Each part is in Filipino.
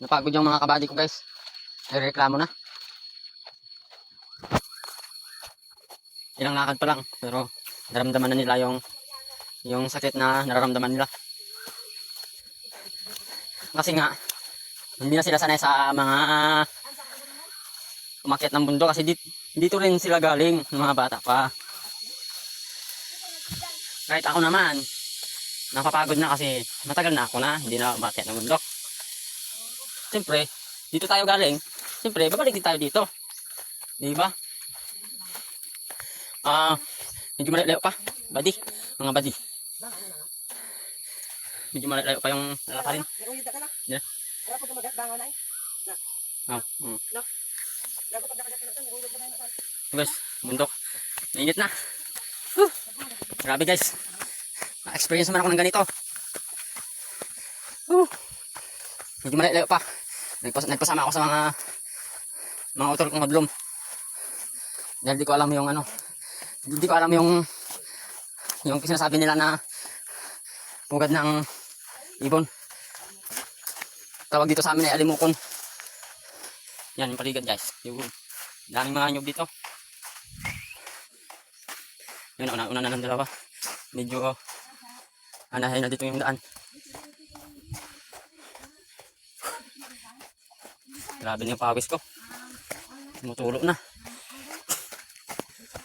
Napagod yung mga kabady ko guys. Nagreklamo na. Ilang lakad pa lang. Pero naramdaman na nila yung yung sakit na nararamdaman nila. Kasi nga, hindi na sila sanay sa mga umakyat ng bundok kasi dito, dito rin sila galing ng mga bata pa. Kahit ako naman, napapagod na kasi matagal na ako na, hindi na umakyat ng bundok. Siyempre, dito tayo galing. Siyempre, babalik din tayo dito. Di ba? Ah, medyo malayo pa. Badi, mga badi. Medyo malayo pa yung lalakarin. Yeah. Oh, mm. Guys, bundok. Mainit na. Whew. Grabe guys. Na-experience naman ako ng ganito. Whew. Medyo malayo pa. Nagpas nagpasama ako sa mga mga utol kong madlum. Dahil di ko alam yung ano. Di ko alam yung yung sinasabi nila na pugad ng ibon. Tawag dito sa amin ay alimukon. Yan yung paligid guys. Yung daming mga nyug dito. Yun, una, una na ng dalawa. Medyo anahin na dito yung daan. Grabe yung pawis ko. Tumutulo na.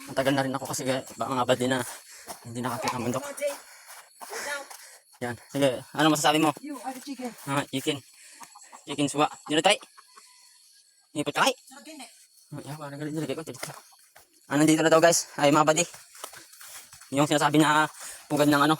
Matagal na rin ako kasi eh, mga bad din na hindi nakakita ng. Yan. Sige, ano masasabi mo? You are the chicken. Ah, chicken. Chicken suwa. Dito tayo. Ipot ka kay. Eh. Oh, yeah, parang galit nilagay ko. Dito. Ah, nandito na daw guys. Ay, mga badi. Yung sinasabi na pugad ng ano,